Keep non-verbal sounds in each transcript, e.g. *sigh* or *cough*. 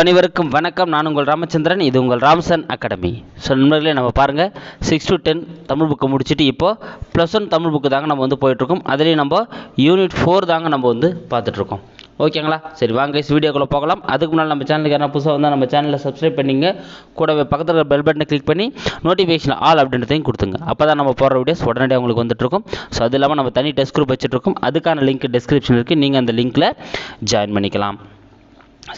அனைவருக்கும் வணக்கம். நான் உங்கள் ராமச்சந்திரன் இது உங்கள் ராம்சன் அகாடமி. ஸோ நண்பர்களே நம்ம பாருங்கள் சிக்ஸ் டு டென் தமிழ் புக்கை முடிச்சுட்டு இப்போ ப்ளஸ் ஒன் தமிழ் புக்கு தாங்க நம்ம வந்து போயிட்டுருக்கோம். அதுலேயும் நம்ம யூனிட் ஃபோர் தாங்க நம்ம வந்து பார்த்துட்ருக்கோம் ஓகேங்களா? சரி வாங்க guys, வீடியோக்குள்ளே போகலாம். அதுக்கு முன்னால் நம்ம சேனலுக்கு யாரா புதுசாக வந்தால் நம்ம சேனலில் சப்ஸ்கிரைப் பண்ணிங்க. கூடவே பக்கத்தில் இருக்கிற பெல் பட்டனை கிளிக் பண்ணி நோட்டிஃபிகேஷன் ஆல் அப்படின்றதையும் கொடுத்துங்க. அப்போ தான் நம்ம போடுற வீடியோஸ் உடனடியாக உங்களுக்கு வந்துட்டுருக்கும். ஸோ அது இல்லாமல் நம்ம தனி டெஸ்ட் குரூப் வச்சுட்ருக்கோம் அதுக்கான லிங்க் டிஸ்கிரிப்ஷன் இருக்குது நீங்கள் அந்த லிங்க்கில் ஜாயின் பண்ணிக்கலாம்.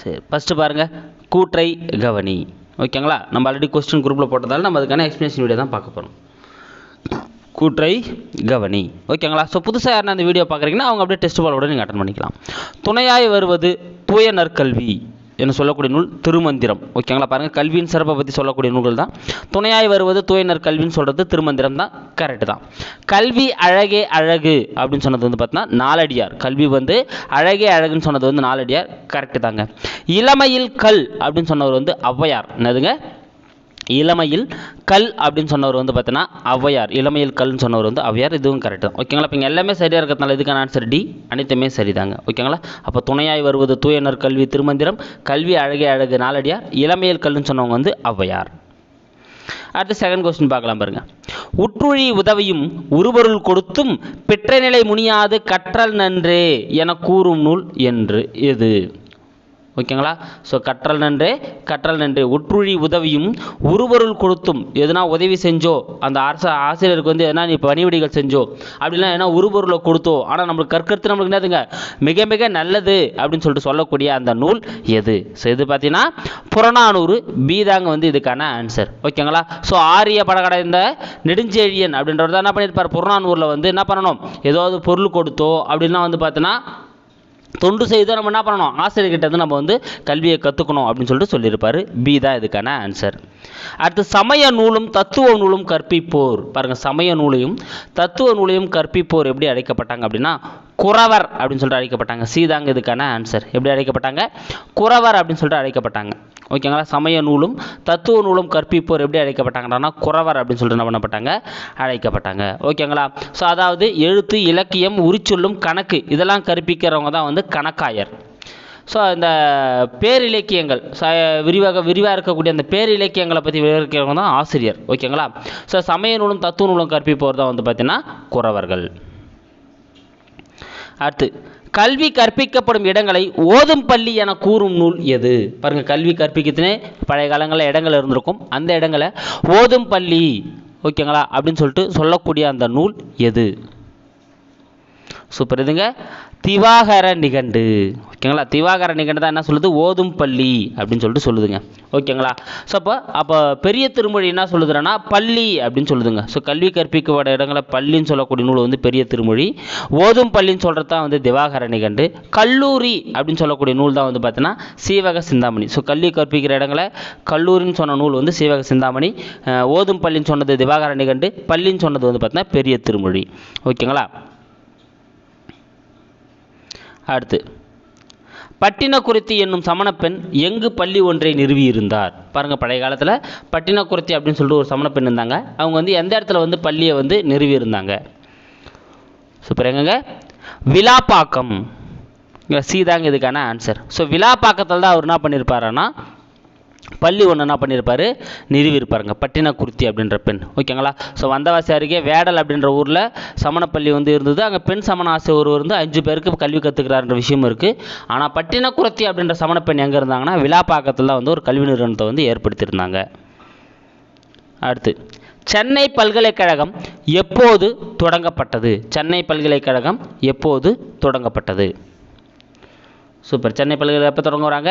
சரி ஃபஸ்ட்டு பாருங்கள் கூற்றை கவனி. ஓகேங்களா நம்ம ஆல்ரெடி கொஸ்டின் குரூப்பில் போட்டதால் நம்ம அதுக்கான எக்ஸ்ப்ளனேஷன் வீடியோ தான் பார்க்க போகிறோம் கூற்றை கவனி. ஓகேங்களா ஸோ புதுசாக யாருன்னா அந்த வீடியோ பார்க்குறீங்கன்னா அவங்க அப்படியே டெஸ்ட் பாலோட நீங்கள் அட்டன் பண்ணிக்கலாம். துணையாய் வருவது தூய நற்கல்வி என்று சொல்லக்கூடிய நூல் திருமந்திரம். ஓகேங்களா? பாருங்கள் கல்வியின் சிறப்பை பற்றி சொல்லக்கூடிய நூல்கள் தான். துணையாய் வருவது தூயனர் கல்வின்னு சொல்கிறது திருமந்திரம் தான். கரெக்டு தான். கல்வி அழகே அழகு அப்படின்னு சொன்னது வந்து பார்த்தீங்கன்னா நாலடியார். கல்வி வந்து அழகே அழகுன்னு சொன்னது வந்து நாலடியார். கரெக்டு தாங்க. இளமையில் கல் அப்படின்னு சொன்னவர் வந்து ஔவையார். என்னதுங்க? இளமையில் கல் அப்படின்னு சொன்னவர் வந்து பார்த்தீங்கன்னா ஔவையார். இளமையில் கல்னு சொன்னவர் வந்து ஔவையார். இதுவும் கரெக்ட் தான். ஓகேங்களா இப்போ இங்கே எல்லாமே சரியாக இருக்கிறதுனால இதுக்கான ஆன்சர் டி அனைத்துமே சரிதாங்க. ஓகேங்களா அப்போ துணையாய் வருவது தூயனர் கல்வி திருமந்திரம் கல்வி அழகே அழகு நாளடியார் இளமையில் கல்னு சொன்னவங்க வந்து ஔவையார். அடுத்து செகண்ட் கொஸ்டின் பார்க்கலாம் பாருங்க. உற்றுழி உதவியும் உருவருள் கொடுத்தும் பெற்ற நிலை முனியாது கற்றல் நன்றே என கூறும் நூல் என்று. எது? ஓகேங்களா? ஸோ கற்றல் நன்று கற்றல் நன்று. உற்றுழி உதவியும் உருபொருள் கொடுத்தும். எதனா உதவி செஞ்சோ அந்த அரசு ஆசிரியருக்கு வந்து எதனா நீ பணிவிடைகள் செஞ்சோ அப்படிலாம் எதனா உருவருளை கொடுத்தோ ஆனால் நம்மளுக்கு கற்கிறது நம்மளுக்கு என்னதுங்க? மிக மிக நல்லது அப்படின்னு சொல்லிட்டு சொல்லக்கூடிய அந்த நூல் எது? ஸோ இது பார்த்தீங்கன்னா புறநானூறு பி தாங்க வந்து இதுக்கான ஆன்சர் ஓகேங்களா? ஸோ ஆரிய படகடை இந்த நெடுஞ்செழியன் அப்படின்றவர் தான் என்ன பண்ணியிருப்பார் புறநானூரில் வந்து என்ன பண்ணணும்? ஏதாவது பொருள் கொடுத்தோ அப்படின்லாம் வந்து பார்த்தீங்கன்னா தொண்டு செய்து நம்ம என்ன பண்ணணும்? ஆசிரியர்கிட்ட வந்து நம்ம வந்து கல்வியை கற்றுக்கணும் அப்படின்னு சொல்லிட்டு சொல்லியிருப்பார். பி தான் இதுக்கான ஆன்சர் அடுத்து சமய நூலும் தத்துவ நூலும் கற்பிப்போர். பாருங்கள் சமய நூலையும் தத்துவ நூலையும் கற்பிப்போர் எப்படி அழைக்கப்பட்டாங்க அப்படின்னா குறவர் அப்படின்னு சொல்லிட்டு அழைக்கப்பட்டாங்க. சி தாங்க இதுக்கான ஆன்சர் எப்படி அழைக்கப்பட்டாங்க? குறவர் அப்படின்னு சொல்லிட்டு அழைக்கப்பட்டாங்க. ஓகேங்களா? சமய நூலும் தத்துவ நூலும் கற்பிப்போர் எப்படி அழைக்கப்பட்டாங்கன்னா குறவர் அப்படின்னு சொல்லிட்டு என்ன பண்ணப்பட்டாங்க? அழைக்கப்பட்டாங்க. ஓகேங்களா? ஸோ அதாவது எழுத்து இலக்கியம் உரிச்சொல்லும் கணக்கு இதெல்லாம் கற்பிக்கிறவங்க தான் வந்து கணக்காயர். ஸோ இந்த பேரிலக்கியங்கள் ச விரிவாக விரிவாக இருக்கக்கூடிய அந்த பேரிலக்கியங்களை பற்றி விவரிக்கிறவங்க தான் ஆசிரியர். ஓகேங்களா? ஸோ சமய நூலும் தத்துவ நூலும் கற்பிப்போர் தான் வந்து பார்த்தீங்கன்னா குறவர்கள். அடுத்து கல்வி கற்பிக்கப்படும் இடங்களை ஓதும் பள்ளி என கூறும் நூல் எது? பாருங்க கல்வி கற்பிக்கிறதுனே பழைய காலங்களில் இடங்கள் இருந்திருக்கும். அந்த இடங்களை ஓதும் பள்ளி ஓகேங்களா? அப்படின்னு சொல்லிட்டு சொல்லக்கூடிய அந்த நூல் எது? சூப்பர். இதுங்க திவாகர நிகண்டு. ஓகேங்களா? திவாகர நிகண்டு தான் என்ன சொல்லுது? ஓதும் பள்ளி அப்படின்னு சொல்லிட்டு சொல்லுதுங்க. ஓகேங்களா? ஸோ அப்போ அப்போ பெரிய திருமொழி என்ன சொல்லுதுன்னா பள்ளி அப்படின்னு சொல்லுதுங்க. ஸோ கல்வி கற்பிக்கப்பட இடங்களை பள்ளின்னு சொல்லக்கூடிய நூல் வந்து பெரிய திருமொழி. ஓதும் பள்ளின்னு சொல்கிறது தான் வந்து திவாகர நிகண்டு. கல்லூரி அப்படின்னு சொல்லக்கூடிய நூல் தான் வந்து பார்த்தீங்கன்னா சீவக சிந்தாமணி. ஸோ கல்வி கற்பிக்கிற இடங்களை கல்லூரின்னு சொன்ன நூல் வந்து சீவக சிந்தாமணி. ஓதும் பள்ளின்னு சொன்னது திவாகர நிகண்டு. பள்ளின்னு சொன்னது வந்து பார்த்தீங்கன்னா பெரிய திருமொழி. ஓகேங்களா? அடுத்து. பட்டினக்குருத்தி என்னும் சமணப்பெண் எங்கு பள்ளி ஒன்றை நிறுவியிருந்தார்? பாருங்கள் பழைய காலத்தில் பட்டினக்குருத்தி அப்படின்னு சொல்லிட்டு ஒரு சமணப்பெண் இருந்தாங்க. அவங்க வந்து எந்த இடத்துல வந்து பள்ளியை வந்து நிறுவியிருந்தாங்க? சூப்பர் எங்கங்க? விலாப்பாக்கம். சீதாங்க இதுக்கான ஆன்சர் ஸோ விழாப்பாக்கத்தில் தான் அவர் என்ன பண்ணியிருப்பாருன்னா பள்ளி ஒன்று என்ன பண்ணியிருப்பாரு நிறுவியிருப்பாருங்க. பட்டினக்குருத்தி அப்படின்ற பெண். ஓகேங்களா? ஸோ வந்தவாசி அருகே வேடல் அப்படின்ற ஊரில் சமணப்பள்ளி வந்து இருந்தது. அங்கே பெண் சமண ஆசை ஒருவர் வந்து அஞ்சு பேருக்கு கல்வி கற்றுக்கிறாருன்ற விஷயம் இருக்குது ஆனால் பட்டினக்குருத்தி அப்படின்ற சமணப்பெண் எங்கே இருந்தாங்கன்னா விழாப்பாக்கத்தில் தான் வந்து ஒரு கல்வி நிறுவனத்தை வந்து ஏற்படுத்தியிருந்தாங்க. அடுத்து சென்னை பல்கலைக்கழகம் எப்போது தொடங்கப்பட்டது? சென்னை பல்கலைக்கழகம் எப்போது தொடங்கப்பட்டது? சூப்பர். சென்னை பல்கலை எப்போ தொடங்குறாங்க?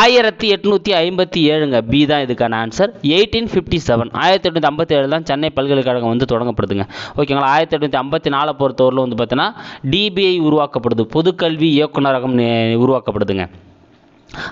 ஆயிரத்தி எட்நூற்றி ஐம்பத்தி ஏழுங்க. பி தான் இதுக்கான ஆன்சர் எயிட்டீன் ஃபிஃப்டி செவன் ஆயிரத்தி எட்நூற்றி ஐம்பத்தி ஏழு தான் சென்னை பல்கலைக்கழகம் வந்து தொடங்கப்படுதுங்க. ஓகேங்களா ஆயிரத்தி எட்நூற்றி ஐம்பத்தி நாலை பொறுத்தவரையில் வந்து பார்த்தீங்கன்னா டிபிஐ உருவாக்கப்படுது. பொதுக்கல்வி இயக்குநரகம் உருவாக்கப்படுதுங்க.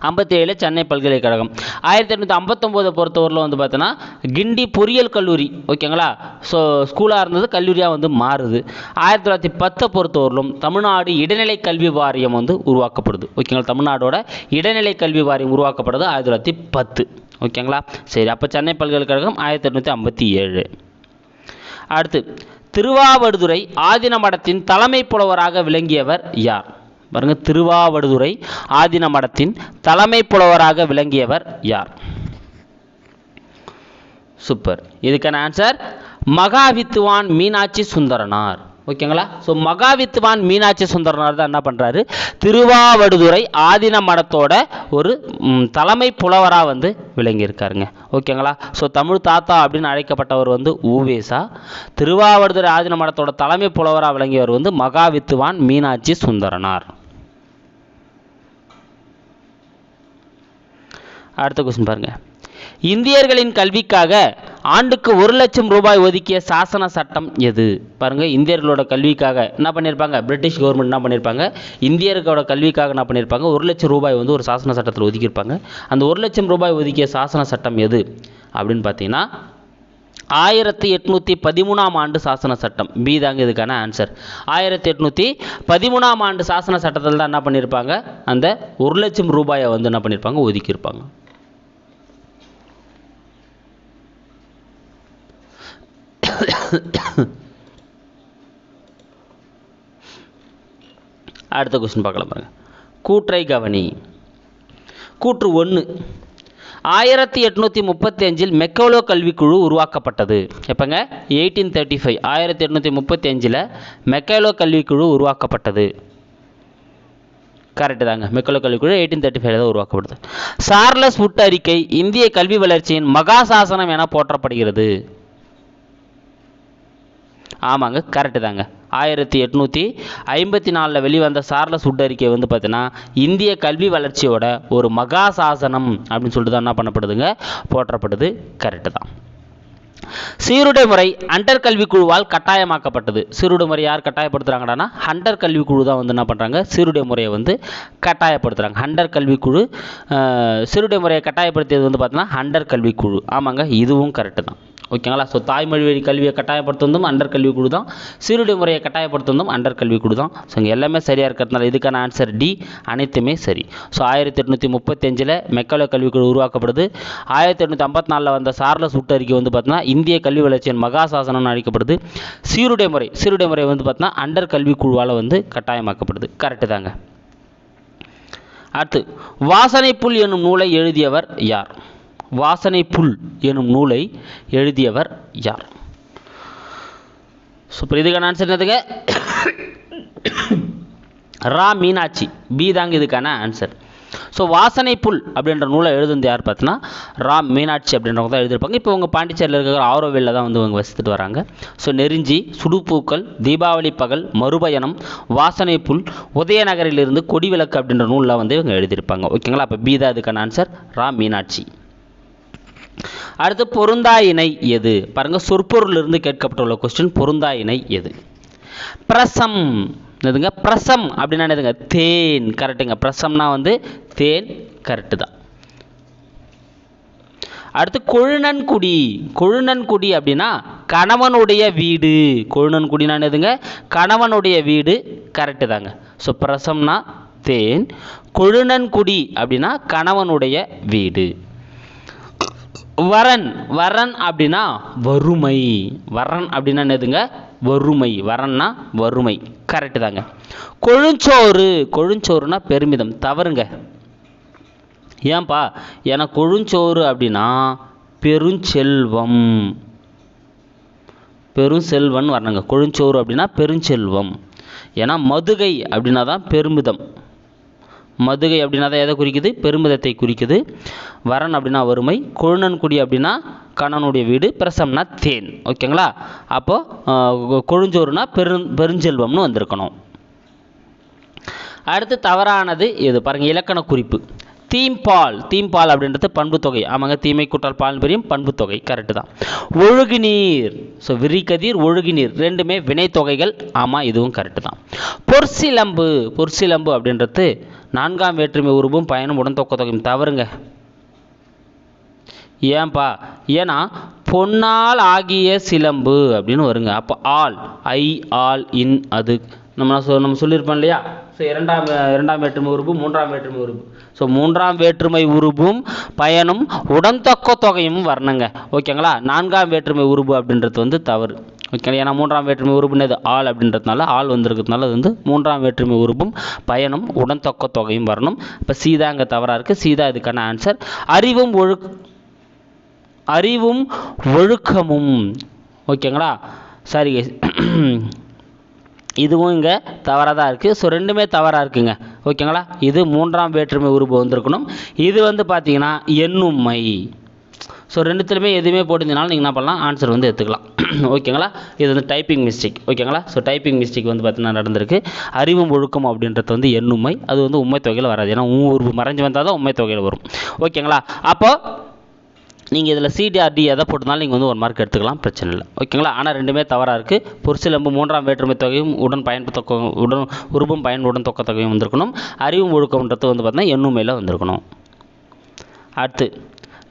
ஐம்பத்தி ஏழு சென்னை பல்கலைக்கழகம். ஆயிரத்தி எட்நூற்றி ஐம்பத்தொம்போதை பொறுத்தவரையில் வந்து பார்த்தோன்னா கிண்டி பொறியியல் கல்லூரி ஓகேங்களா? ஸோ ஸ்கூலாக இருந்தது கல்லூரியாக வந்து மாறுது. ஆயிரத்தி தொள்ளாயிரத்தி பத்தை பொறுத்தவரையிலும் தமிழ்நாடு இடைநிலை கல்வி வாரியம் வந்து உருவாக்கப்படுது. ஓகேங்களா? தமிழ்நாடோட இடைநிலை கல்வி வாரியம் உருவாக்கப்படுது ஆயிரத்தி தொள்ளாயிரத்தி பத்து. ஓகேங்களா? சரி அப்போ சென்னை பல்கலைக்கழகம் ஆயிரத்தி எட்நூற்றி ஐம்பத்தி ஏழு. அடுத்து திருவாவடுதுறை ஆதின மடத்தின் தலைமை புலவராக விளங்கியவர் யார்? பாருங்க திருவாவடுதுறை ஆதின மடத்தின் தலைமை புலவராக விளங்கியவர் யார்? சூப்பர். இதுக்கான ஆன்சர் மகாவித்துவான் மீனாட்சி சுந்தரனார். ஓகேங்களா? ஸோ மகாவித்துவான் மீனாட்சி சுந்தரனார் தான் என்ன பண்ணுறாரு திருவாவடுதுறை ஆதின மடத்தோட ஒரு தலைமை புலவராக வந்து விளங்கியிருக்காருங்க. ஓகேங்களா? ஸோ தமிழ் தாத்தா அப்படின்னு அழைக்கப்பட்டவர் வந்து ஊவேசா. திருவாவடுதுறை ஆதின மடத்தோட தலைமை புலவராக விளங்கியவர் வந்து மகாவித்துவான் மீனாட்சி சுந்தரனார். அடுத்த கொஸ்டின் பாருங்கள் இந்தியர்களின் கல்விக்காக ஆண்டுக்கு ஒரு லட்சம் ரூபாய் ஒதுக்கிய சாசன சட்டம் எது? பாருங்கள் இந்தியர்களோட கல்விக்காக என்ன பண்ணியிருப்பாங்க பிரிட்டிஷ் கவர்மெண்ட் என்ன பண்ணியிருப்பாங்க இந்தியர்களோட கல்விக்காக என்ன பண்ணியிருப்பாங்க ஒரு லட்சம் ரூபாய் வந்து ஒரு சாசன சட்டத்தில் ஒதுக்கியிருப்பாங்க. அந்த ஒரு லட்சம் ரூபாய் ஒதுக்கிய சாசன சட்டம் எது? அப்படின்னு பார்த்தீங்கன்னா ஆயிரத்தி எட்நூற்றி பதிமூணாம் ஆண்டு சாசன சட்டம். பி தாங்க இதுக்கான ஆன்சர் ஆயிரத்தி எட்நூற்றி பதிமூணாம் ஆண்டு சாசன சட்டத்தில் தான் என்ன பண்ணியிருப்பாங்க அந்த ஒரு லட்சம் ரூபாயை வந்து என்ன பண்ணியிருப்பாங்க ஒதுக்கியிருப்பாங்க. அடுத்த கொஸ்டின் பார்க்கலாம் பாருங்க. கூற்றை கவனி. கூற்று ஒன்று ஆயிரத்தி எட்நூற்றி முப்பத்தி அஞ்சில் மெக்கோலோ கல்விக்குழு உருவாக்கப்பட்டது. எப்போங்க? எயிட்டீன் தேர்ட்டி ஃபைவ் ஆயிரத்தி எட்நூற்றி முப்பத்தி அஞ்சில் மெக்கோலோ கல்விக்குழு உருவாக்கப்பட்டது. கரெக்டு தாங்க. மெக்கோலோ கல்விக்குழு எயிட்டீன் தேர்ட்டி ஃபைவ்ல தான் உருவாக்கப்படுது. சார்லஸ் வுட் அறிக்கை இந்திய கல்வி வளர்ச்சியின் மகாசாசனம் என போற்றப்படுகிறது. ஆமாங்க கரெக்டு தாங்க. ஆயிரத்தி எட்நூற்றி ஐம்பத்தி நாலில் வெளிவந்த சார்லஸ் உட் அறிக்கை வந்து பார்த்தீங்கன்னா இந்திய கல்வி வளர்ச்சியோட ஒரு மகா சாசனம் அப்படின்னு சொல்லிட்டு தான் என்ன பண்ணப்படுதுங்க? போற்றப்படுது. கரெக்டு தான். சீருடை முறை அண்டர் கல்விக்குழுவால் கட்டாயமாக்கப்பட்டது. சீருடை முறை யார் கட்டாயப்படுத்துகிறாங்கன்னா ஹண்டர் கல்விக்குழு தான் வந்து என்ன பண்ணுறாங்க சீருடை முறையை வந்து கட்டாயப்படுத்துகிறாங்க ஹண்டர் கல்விக்குழு அஹ், சீருடை முறையை கட்டாயப்படுத்தியது வந்து பார்த்தீங்கன்னா ஹண்டர் கல்விக்குழு. ஆமாங்க இதுவும் கரெக்டு தான். ஓகேங்களா ஸோ தாய்மொழி வழி கல்வியை கட்டாயப்படுத்துவதும் அண்டர் கல்விக்குழு தான் சீருடை முறையை கட்டாயப்படுத்துவதும் அண்டர் கல்விக்குழு தான் ஸோ இங்கே எல்லாமே சரியாக இருக்கிறதுனால இதுக்கான ஆன்சர் டி அனைத்துமே சரி. ஸோ ஆயிரத்தி எட்நூற்றி முப்பத்தஞ்சில் மெக்கலோ கல்விக்குழு உருவாக்கப்படுது. ஆயிரத்தி எட்நூற்றி ஐம்பத்தி நாலில் வந்த சார்லஸ் சுட்டறிக்கை வந்து பார்த்தீங்கன்னா இந்திய கல்வி வளர்ச்சியின் மகாசாசனம்னு அழைக்கப்படுது. சீருடை முறை சீருடை முறை வந்து பார்த்தீங்கன்னா அண்டர் கல்விக்குழுவால் வந்து கட்டாயமாக்கப்படுது. கரெக்டு தாங்க. அடுத்து வாசனை புல் என்னும் நூலை எழுதியவர் யார்? வாசனை புல் எனும் நூலை எழுதியவர் யார்? சூப்பர் இதுக்கான ஆன்சர் என்னதுங்க? ரா மீனாட்சி. பி தாங்க இதுக்கான ஆன்சர் ஸோ வாசனை புல் அப்படின்ற நூலை எழுதுந்து யார் பார்த்தீங்கன்னா? ராம் மீனாட்சி அப்படின்றவங்க தான் எழுதியிருப்பாங்க. இப்போ உங்கள் பாண்டிச்சேரியில் இருக்கிற ஆரோவில்ல தான் வந்து இவங்க வசித்துட்டு வராங்க. ஸோ நெருஞ்சி சுடுப்பூக்கள் தீபாவளி பகல் மறுபயணம் வாசனை புல் உதயநகரிலிருந்து கொடிவிளக்கு அப்படின்ற நூலில் வந்து இவங்க எழுதியிருப்பாங்க. ஓகேங்களா அப்போ பி தான் இதுக்கான ஆன்சர் ராம் மீனாட்சி. அடுத்து பொருந்தா இணை எது? பாருங்கள் சொற்பொருளிலிருந்து கேட்கப்பட்டுள்ள கொஸ்டின் பொருந்தா இணை எது? பிரசம். என்னதுங்க? பிரசம் அப்படின்னா என்னதுங்க? தேன். கரெக்டுங்க பிரசம்னா வந்து தேன் கரெக்டு தான். அடுத்து கொழுநன்குடி. கொழுநன்குடி அப்படின்னா கணவனுடைய வீடு. கொழுநன்குடினா என்னதுங்க? கணவனுடைய வீடு கரெக்டு தாங்க. ஸோ பிரசம்னா தேன். கொழுநன்குடி அப்படின்னா கணவனுடைய வீடு. வரன். வரன் அப்படின்னா வறுமை. வரன் அப்படின்னா என்னதுங்க? வறுமை. வரன்னா வறுமை. கரெக்டு தாங்க. கொழுஞ்சோறு. கொழுஞ்சோறுனா பெருமிதம். தவறுங்க. ஏன்பா? ஏன்னா கொழுஞ்சோறு அப்படின்னா பெருஞ்செல்வம். பெருஞ்செல்வன் வரணுங்க. கொழுஞ்சோறு அப்படின்னா பெருஞ்செல்வம். ஏன்னா மதுகை அப்படின்னா தான் பெருமிதம். மதுகை அப்படின்னா தான் எதை குறிக்குது? பெருமிதத்தை குறிக்குது. வரன் அப்படின்னா வறுமை. கொழுநன்குடி அப்படின்னா கணவனுடைய வீடு. பிரசம்னா தேன். ஓகேங்களா? அப்போது கொழுஞ்சோறுனா பெரு பெருஞ்செல்வம்னு வந்திருக்கணும். அடுத்து தவறானது எது? பாருங்கள் இலக்கண குறிப்பு. தீம்பால். தீம்பால் அப்படின்றது பண்புத்தொகை ஆமாங்க தீமை கூட்டால் பால் பெரியும் பண்புத்தொகை கரெக்டு தான். ஒழுகுநீர். ஸோ விரிகதிர் ஒழுகுநீர். ரெண்டுமே வினைத்தொகைகள். ஆமாம் இதுவும் கரெக்டு தான். பொற்சிலம்பு. பொற்சிலம்பு அப்படின்றது நான்காம் வேற்றுமை உருவும் பயனும் உடன்தொக்க தொகையும் தவறுங்க. ஏன்பா? ஏன்னா பொன்னால் ஆகிய சிலம்பு அப்படின்னு வருங்க. அப்போ ஆல் ஐ ஆல் இன் அது. நம்ம நான் சொ- நம்ம சொல்லியிருப்போம் இல்லையா? ஸோ இரண்டாம் இரண்டாம் வேற்றுமை உருபு மூன்றாம் வேற்றுமை உருபு. ஸோ மூன்றாம் வேற்றுமை உருபும் பயனும் உடன்தொக்க தொகையும் வரணுங்க. ஓகேங்களா? நான்காம் வேற்றுமை உருபு அப்படின்றது வந்து தவறு. ஓகே ஏன்னா மூன்றாம் வேற்றுமை உறுப்புனது ஆள் அப்படின்றதுனால ஆள் வந்திருக்கிறதுனால அது வந்து மூன்றாம் வேற்றுமை உறுப்பும் பயனும் உடன் தொக்க தொகையும் வரணும். இப்போ சீதா இங்கே தவறாக இருக்குது சீதா இதுக்கான ஆன்சர் அறிவும் ஒழுக் அறிவும் ஒழுக்கமும். ஓகேங்களா? சாரி *clears throat* இதுவும் இங்கே தவறாக தான் இருக்குது ஸோ ரெண்டுமே தவறாக இருக்குங்க. ஓகேங்களா? இது மூன்றாம் வேற்றுமை உறுப்பு வந்திருக்கணும். இது வந்து பார்த்திங்கன்னா எண்ணுமை ஸோ ரெண்டுத்துலையுமே எதுவுமே போட்டிருந்தனாலும் நீங்கள் என்ன பண்ணலாம்? ஆன்சர் வந்து எடுத்துக்கலாம். *clears throat* ஓகேங்களா இது வந்து டைப்பிங் மிஸ்டேக் ஓகேங்களா ஸோ டைப்பிங் மிஸ்டேக் வந்து பார்த்தீங்கன்னா நடந்திருக்கு. அறிவும் ஒழுக்கம் அப்படின்றது வந்து எண்ணுமை. அது வந்து உண்மை தொகையில் வராது. ஏன்னா ஊர் மறைஞ்சு வந்தால் தான் உண்மை தொகையில் வரும். ஓகேங்களா அப்போது நீங்கள் இதில் சிடிஆர்டி எதை போட்டிருந்தாலும் நீங்கள் வந்து ஒரு மார்க் எடுத்துக்கலாம். பிரச்சனை இல்லை. ஓகேங்களா ஆனால் ரெண்டுமே தவறாக இருக்குது பொருசிலம்பு மூன்றாம் வேற்றுமை தொகையும் உடன் பயன் தொக்க உடன் உருவம் பயன் உடன் தொக்க தொகையும் வந்திருக்கணும். அறிவும் ஒழுக்கம்ன்றது வந்து பார்த்தீங்கன்னா எண்ணுமையில் வந்திருக்கணும். அடுத்து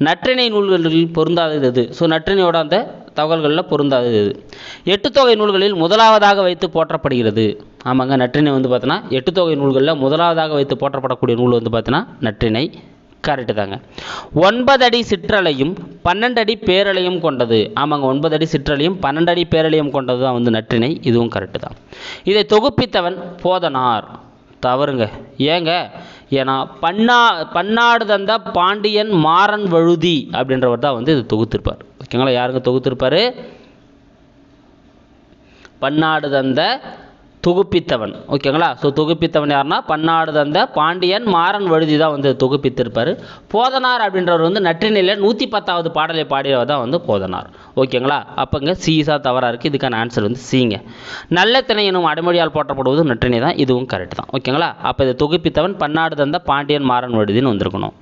நற்றிணை நூல்களில் பொருந்தாதது. ஸோ நற்றிணையோட அந்த தகவல்களில் பொருந்தாதது எட்டு தொகை நூல்களில் முதலாவதாக வைத்து போற்றப்படுகிறது. ஆமாங்க நற்றிணை வந்து பார்த்தோன்னா எட்டு தொகை நூல்களில் முதலாவதாக வைத்து போற்றப்படக்கூடிய நூல் வந்து பார்த்தீங்கன்னா நற்றிணை. கரெக்டு தாங்க. ஒன்பது அடி சிற்றலையும் பன்னெண்டு அடி பேரலையும் கொண்டது. ஆமாங்க ஒன்பது அடி சிற்றலையும் பன்னெண்டு அடி பேரலையும் கொண்டது தான் வந்து நற்றிணை. இதுவும் கரெக்டு தான். இதை தொகுப்பித்தவன் போதனார். தவறுங்க. ஏங்க? ஏன்னா பன்னா பன்னாடு தந்த பாண்டியன் மாறன் வழுதி அப்படின்றவர் தான் வந்து இது தொகுத்திருப்பார். ஓகேங்களா? யாருங்க தொகுத்திருப்பார்? பன்னாடு தந்த தொகுப்பித்தவன். ஓகேங்களா? ஸோ தொகுப்பித்தவன் யாருன்னா பன்னாடு தந்த பாண்டியன் மாறன் வழுதி தான் வந்து தொகுப்பித்திருப்பார். போதனார் அப்படின்றவர் வந்து நற்றினியில் நூற்றி பத்தாவது பாடலை பாடியவர் தான் வந்து போதனார். ஓகேங்களா? அப்போங்க சீசா தவறாக இருக்குது இதுக்கான ஆன்சர் வந்து சீங்க நல்ல திணை எனும் அடைமொழியால் போற்றப்படுவது நற்றினை தான். இதுவும் கரெக்ட் தான். ஓகேங்களா? அப்போ இதை தொகுப்பித்தவன் பன்னாடு தந்த பாண்டியன் மாறன் வழுதின்னு வந்திருக்கணும்.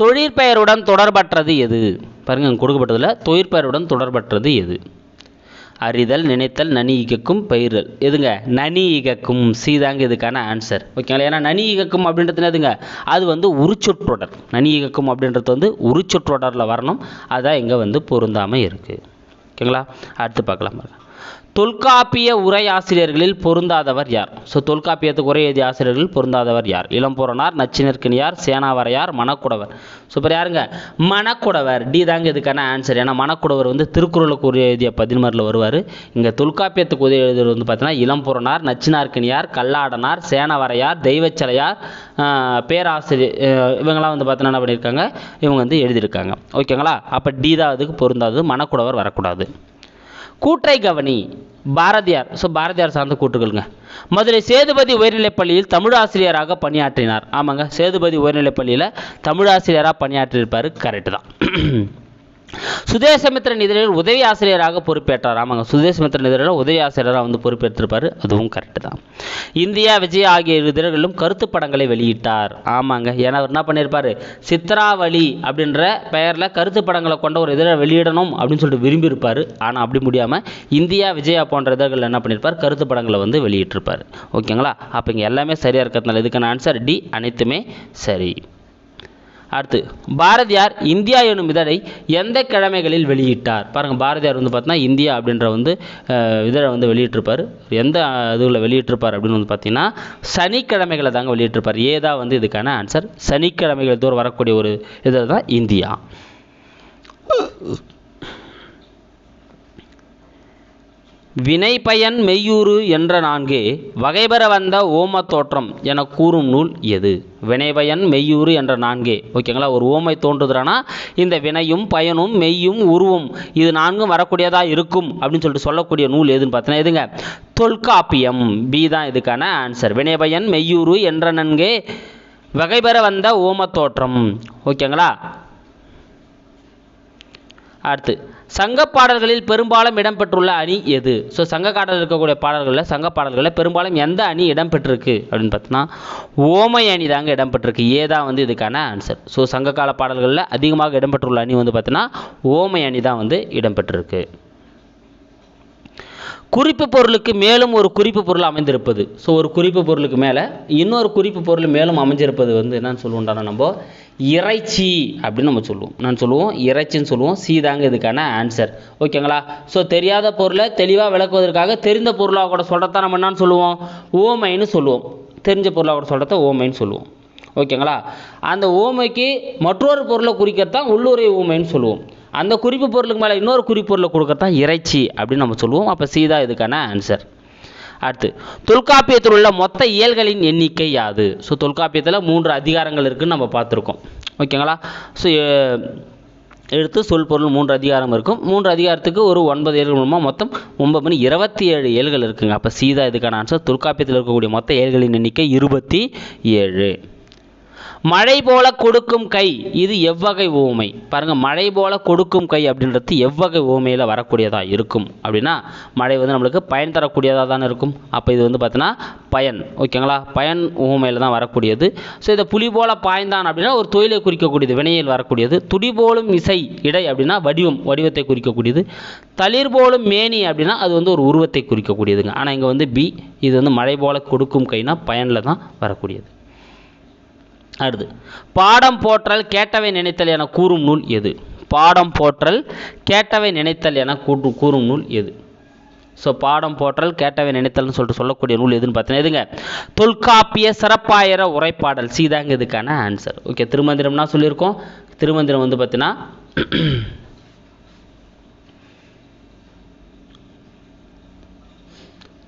தொழிற்பெயருடன் தொடர்பற்றது எது? பாருங்க கொடுக்கப்பட்டதில் தொழிற்பெயருடன் தொடர்பற்றது எது? அறிதல் நினைத்தல் நனி இகக்கும் பயிரல் எதுங்க? நனி இகக்கும். சீதாங்க இதுக்கான ஆன்சர் ஓகேங்களா ஏன்னா நனி இகக்கும் அப்படின்றது எதுங்க அது வந்து உரிச்சொற்றொடர். நனி இகக்கும் அப்படின்றது வந்து உரிச்சொற்றொடரில் வரணும். அதான் இங்கே வந்து பொருந்தாமல் இருக்குது ஓகேங்களா அடுத்து பார்க்கலாம் பாருங்கள் தொல்காப்பிய உரை ஆசிரியர்களில் பொருந்தாதவர் யார்? ஸோ தொல்காப்பியத்துக்கு உரை எழுதிய ஆசிரியர்கள் பொருந்தாதவர் யார்? இளம்பொறனார் நச்சினர்க்கினியார் சேனாவரையார் மணக்குடவர். சூப்பர் யாருங்க? மணக்குடவர். டி தாங்க இதுக்கான ஆன்சர் ஏன்னா மணக்குடவர் வந்து திருக்குறளுக்கு உரை எழுதிய பதின்மரில் வருவார். இங்கே தொல்காப்பியத்துக்கு உரை எழுதுறது வந்து பார்த்தீங்கன்னா இளம்பொறனார் நச்சினார்க்கினியார் கல்லாடனார் சேனவரையார் தெய்வச்சலையார் பேராசிரியர் இவங்களாம் இவங்கெல்லாம் வந்து பார்த்தீங்கன்னா என்ன பண்ணியிருக்காங்க? இவங்க வந்து எழுதியிருக்காங்க. ஓகேங்களா? அப்போ டி தான் அதுக்கு பொருந்தாது மணக்குடவர் வரக்கூடாது. கூற்றை கவனி. பாரதியார் ஸோ பாரதியார் சார்ந்த கூற்றுகளுங்க. மதுரை சேதுபதி உயர்நிலைப் பள்ளியில் தமிழ் ஆசிரியராக பணியாற்றினார். ஆமாங்க சேதுபதி உயர்நிலைப் பள்ளியில் தமிழ் ஆசிரியராக பணியாற்றியிருப்பார் கரெக்டு தான். சுதேசமித்திரன் இதழில் உதவி ஆசிரியராக பொறுப்பேற்றார். ஆமாங்க சுதேசமித்திரன் இதழில் உதவி ஆசிரியராக வந்து பொறுப்பேற்றிருப்பார். அதுவும் கரெக்டு தான். இந்தியா விஜய் ஆகிய இரு இதழ்களிலும் கருத்து படங்களை வெளியிட்டார். ஆமாங்க ஏன்னா அவர் என்ன பண்ணியிருப்பார்? சித்ராவளி அப்படின்ற பெயரில் கருத்து படங்களை கொண்ட ஒரு இதழை வெளியிடணும் அப்படின்னு சொல்லிட்டு விரும்பியிருப்பார். ஆனால் அப்படி முடியாமல் இந்தியா விஜயா போன்ற இதழ்கள் என்ன பண்ணியிருப்பார்? கருத்து படங்களை வந்து வெளியிட்டிருப்பார். ஓகேங்களா? அப்போ இங்கே எல்லாமே சரியாக இருக்கிறதுனால இதுக்கான ஆன்சர் டி அனைத்துமே சரி. அடுத்து பாரதியார் இந்தியா எனும் இதழை எந்த கிழமைகளில் வெளியிட்டார்? பாருங்கள் பாரதியார் வந்து பார்த்தீங்கன்னா இந்தியா அப்படின்ற வந்து இதழை வந்து வெளியிட்டிருப்பார். எந்த இதுல வெளியிட்டிருப்பார் அப்படின்னு வந்து பார்த்தீங்கன்னா சனிக்கிழமைகளை தாங்க வெளியிட்டிருப்பார். ஏதா வந்து இதுக்கான ஆன்சர் சனிக்கிழமைகள் தூரம் வரக்கூடிய ஒரு இதழ் தான் இந்தியா. வினைப்பயன் மெய்யூறு என்ற நான்கே வகைபெற வந்த ஓமத் தோற்றம் என கூறும் நூல் எது? வினைபயன் மெய்யூறு என்ற நான்கே. ஓகேங்களா? ஒரு ஓமை தோன்றுதுறானா இந்த வினையும் பயனும் மெய்யும் உருவும் இது நான்கும் வரக்கூடியதாக இருக்கும் அப்படின்னு சொல்லிட்டு சொல்லக்கூடிய நூல் எதுன்னு பார்த்தீங்கன்னா எதுங்க? தொல்காப்பியம். பி தான் இதுக்கான ஆன்சர் வினைபயன் மெய்யூறு என்ற நன்கே வகைபெற வந்த ஓமத் தோற்றம். ஓகேங்களா? அடுத்து. சங்க பாடல்களில் பெரும்பாலும் இடம்பெற்றுள்ள அணி எது? ஸோ சங்க காடல் இருக்கக்கூடிய பாடல்களில் சங்க பாடல்களில் பெரும்பாலும் எந்த அணி இடம்பெற்றிருக்கு அப்படின்னு பார்த்தோன்னா ஓமை அணி தாங்க இடம்பெற்றிருக்கு. ஏ தான் வந்து இதுக்கான ஆன்சர் ஸோ சங்க கால பாடல்களில் அதிகமாக இடம்பெற்றுள்ள அணி வந்து பார்த்தோன்னா ஓமை அணி தான் வந்து இடம்பெற்றிருக்கு. குறிப்பு பொருளுக்கு மேலும் ஒரு குறிப்பு பொருள் அமைந்திருப்பது. ஸோ ஒரு குறிப்பு பொருளுக்கு மேலே இன்னொரு குறிப்பு பொருள் மேலும் அமைஞ்சிருப்பது வந்து என்னன்னு சொல்லுவோம்டானா நம்ம? இறைச்சி அப்படின்னு நம்ம சொல்லுவோம். நான் சொல்லுவோம் இறைச்சின்னு சொல்லுவோம். சீதாங்க இதுக்கான ஆன்சர் ஓகேங்களா ஸோ தெரியாத பொருளை தெளிவாக விளக்குவதற்காக தெரிந்த பொருளாக கூட சொல்கிறத நம்ம என்னன்னு சொல்லுவோம்? ஓமைன்னு சொல்லுவோம். தெரிஞ்ச பொருளாக கூட சொல்கிறத ஓமைன்னு சொல்லுவோம். ஓகேங்களா அந்த ஓமைக்கு மற்றொரு பொருளை குறிக்கிறது தான் உள்ளுரை ஊமைன்னு சொல்லுவோம். அந்த குறிப்பு பொருளுக்கு மேலே இன்னொரு குறிப்பு பொருளை இறைச்சி அப்படின்னு நம்ம சொல்லுவோம். அப்போ சீதா இதுக்கான ஆன்சர் அடுத்து தொல்காப்பியத்தில் உள்ள மொத்த இயல்களின் எண்ணிக்கை யாது? ஸோ தொல்காப்பியத்தில் மூன்று அதிகாரங்கள் இருக்குதுன்னு நம்ம பார்த்துருக்கோம். ஓகேங்களா ஸோ எடுத்து சொல் பொருள் மூன்று அதிகாரம் இருக்கும். மூன்று அதிகாரத்துக்கு ஒரு ஒன்பது ஏழ்கள் மூலமாக மொத்தம் ஒன்பது மணி இருபத்தி ஏழு ஏழ்கள் இருக்குங்க. அப்போ சீதா இதுக்கான ஆன்சர் தொல்காப்பியத்தில் இருக்கக்கூடிய மொத்த ஏழ்களின் எண்ணிக்கை இருபத்தி ஏழு. மழை போல கொடுக்கும் கை இது எவ்வகை ஊமை பாருங்கள் மழை போல கொடுக்கும் கை அப்படின்றது எவ்வகை ஊமையில் வரக்கூடியதாக இருக்கும். அப்படின்னா மழை வந்து நம்மளுக்கு பயன் தரக்கூடியதாக தானே இருக்கும். அப்போ இது வந்து பார்த்தீங்கன்னா பயன். ஓகேங்களா? பயன் ஊமையில் தான் வரக்கூடியது. ஸோ இதை புலி போல பாய்ந்தான் அப்படின்னா ஒரு தொழிலை குறிக்கக்கூடியது வினையில் வரக்கூடியது. துடி போலும் இசை இடை அப்படின்னா வடிவம் வடிவத்தை குறிக்கக்கூடியது. தளிர் போலும் மேனி அப்படின்னா அது வந்து ஒரு உருவத்தை குறிக்கக்கூடியதுங்க. ஆனால் இங்கே வந்து பி இது வந்து மழை போல கொடுக்கும் கைனா பயனில் தான் வரக்கூடியது. அடுத்து பாடம் போற்றல் கேட்டவை நினைத்தல் என கூறும் நூல் எது? பாடம் போற்றல் கேட்டவை நினைத்தல் என கூட்டு கூறும் நூல் எது? ஸோ பாடம் போற்றல் கேட்டவை நினைத்தல்னு சொல்லிட்டு சொல்லக்கூடிய நூல் எதுன்னு பார்த்தீங்கன்னா எதுங்க தொல்காப்பிய சிறப்பாயிர உரைப்பாடல். சீதாங்க இதுக்கான ஆன்சர் ஓகே திருமந்திரம்னா சொல்லியிருக்கோம். திருமந்திரம் வந்து பார்த்தீங்கன்னா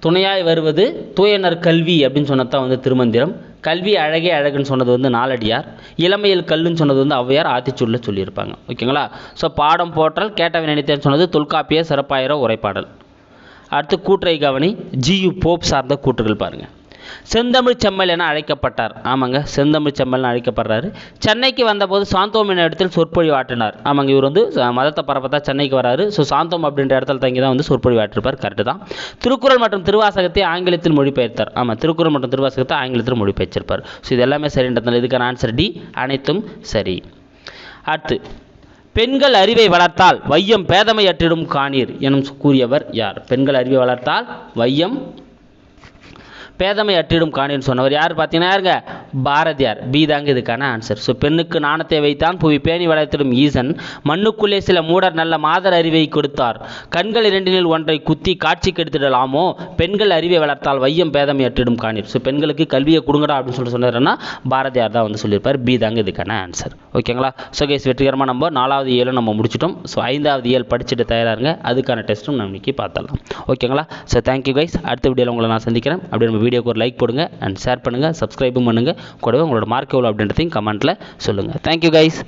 துணையாய் வருவது தூயனர் கல்வி அப்படின்னு சொன்னதான் வந்து திருமந்திரம். கல்வி அழகே அழகுன்னு சொன்னது வந்து நாலடியார் இளமையில் கல்லுன்னு சொன்னது வந்து ஔவையார் ஆத்திச்சூரில் சொல்லியிருப்பாங்க. ஓகேங்களா? ஸோ பாடம் போற்றல் கேட்டவை நினைத்தேன்னு சொன்னது தொல்காப்பிய சிறப்பாயிர உரைப்பாடல். அடுத்து கூற்றை கவனி ஜியு போப் சார்ந்த கூற்றுகள் பாருங்கள் செந்தமிழ் செம்மல் என அழைக்கப்பட்டார். ஆமாங்க செந்தமிழ் செம்மல்னு அழைக்கப்படுறாரு. சென்னைக்கு வந்தபோது சாந்தோம் என்ற இடத்தில் சொற்பொழிவு ஆற்றினார். ஆமாங்க இவர் வந்து மதத்தை பரப்பத்தா சென்னைக்கு வராரு. ஸோ சாந்தோம் அப்படின்ற இடத்துல தங்கி தான் வந்து சொற்பொழிவு ஆற்றிருப்பார். கரெக்டு தான். திருக்குறள் மற்றும் திருவாசகத்தை ஆங்கிலத்தில் மொழிபெயர்த்தார். ஆமாம் திருக்குறள் மற்றும் திருவாசகத்தை ஆங்கிலத்தில் மொழிபெயர்ச்சிருப்பார். ஸோ இது எல்லாமே சரின்றதுனால இதுக்கான ஆன்சர் டி அனைத்தும் சரி. அடுத்து பெண்கள் அறிவை வளர்த்தால் வையம் பேதமை அற்றிடும் காணீர் எனும் கூறியவர் யார்? பெண்கள் அறிவை வளர்த்தால் வையம் பேதமை அற்றிடும் காணின்னு சொன்னவர் யார் பார்த்தீங்கன்னா யாருங்க? பாரதியார். பி தாங்க இதுக்கான ஆன்சர் ஸோ பெண்ணுக்கு நாணத்தை வைத்தான் புவி பேணி வளர்த்திடும் ஈசன். மண்ணுக்குள்ளே சில மூடர் நல்ல மாதர் அறிவை கொடுத்தார். கண்கள் இரண்டினில் ஒன்றை குத்தி காட்சி கெடுத்துடலாமோ? பெண்கள் அறிவை வளர்த்தால் வையம் பேதமை அற்றிடும் காணீர். ஸோ பெண்களுக்கு கல்வியை கொடுங்கடா அப்படின்னு சொல்லிட்டு சொன்னார்னா பாரதியார் தான் வந்து சொல்லியிருப்பார். பி தாங்க இதுக்கான ஆன்சர் ஓகேங்களா? ஸோ கேஸ் வெற்றிகரமாக நம்ம நாலாவது இயலும் நம்ம முடிச்சிட்டோம். ஸோ ஐந்தாவது இயல் படிச்சுட்டு தயாராருங்க அதுக்கான டெஸ்ட்டும் நம்ம இன்னைக்கு பார்த்தலாம் ஓகேங்களா? ஸோ தேங்க்யூ கைஸ் அடுத்த வீடியோவில் உங்களை நான் சந்திக்கிறேன். அப்படி நம்ம வீடியோக்கு ஒரு லைக் போடுங்க அண்ட் ஷேர் பண்ணுங்கள் சப்ஸ்கிரைபும் பண்ணுங்கள் கூடவே உங்களோட மார்க் எவ்வளோ அப்படின்றதையும் கமெண்ட்டில் சொல்லுங்கள் தேங்க்யூ கைஸ்